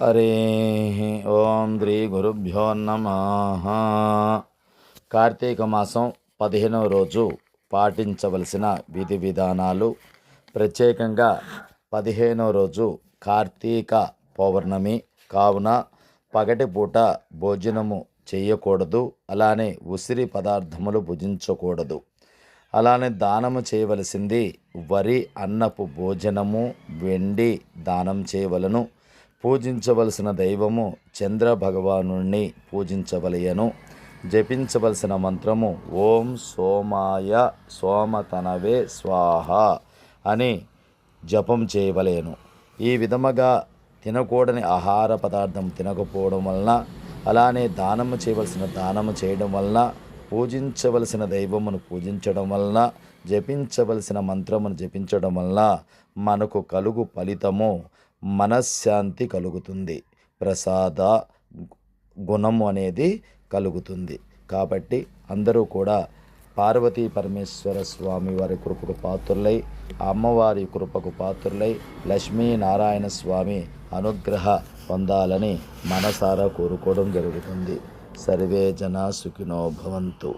హరి ఓం శ్రీ గురుభ్యో నమ. కార్తీక మాసం పదిహేనవ రోజు పాటించవలసిన విధి విధానాలు. ప్రత్యేకంగా పదిహేనవ రోజు కార్తీక పౌర్ణమి. కావున పగటిపూట భోజనము చేయకూడదు. అలానే ఉసిరి పదార్థములు భుజించకూడదు. అలానే దానము చేయవలసింది వరి అన్నపు భోజనము వెండి దానం చేయవలను. పూజించవలసిన దైవము చంద్ర భగవాను పూజించవలయను. జపించవలసిన మంత్రము ఓం సోమాయ సోమతనవే స్వాహ అని జపం చేయవలేను. ఈ విధముగా తినకూడని ఆహార పదార్థం తినకపోవడం వలన అలానే దానము చేయవలసిన దానము చేయడం వలన పూజించవలసిన దైవమును పూజించడం వలన జపించవలసిన మంత్రమును జపించడం వలన మనకు కలుగు ఫలితము మనశ్శాంతి కలుగుతుంది. ప్రసాద గుణము అనేది కలుగుతుంది. కాబట్టి అందరూ కూడా పార్వతీ పరమేశ్వర స్వామి వారి కృపకు పాత్రులై అమ్మవారి కృపకు పాత్రులై లక్ష్మీనారాయణ స్వామి అనుగ్రహ పొందాలని మనసారా కోరుకోవడం జరుగుతుంది. సర్వే జన సుఖినో భవంతు.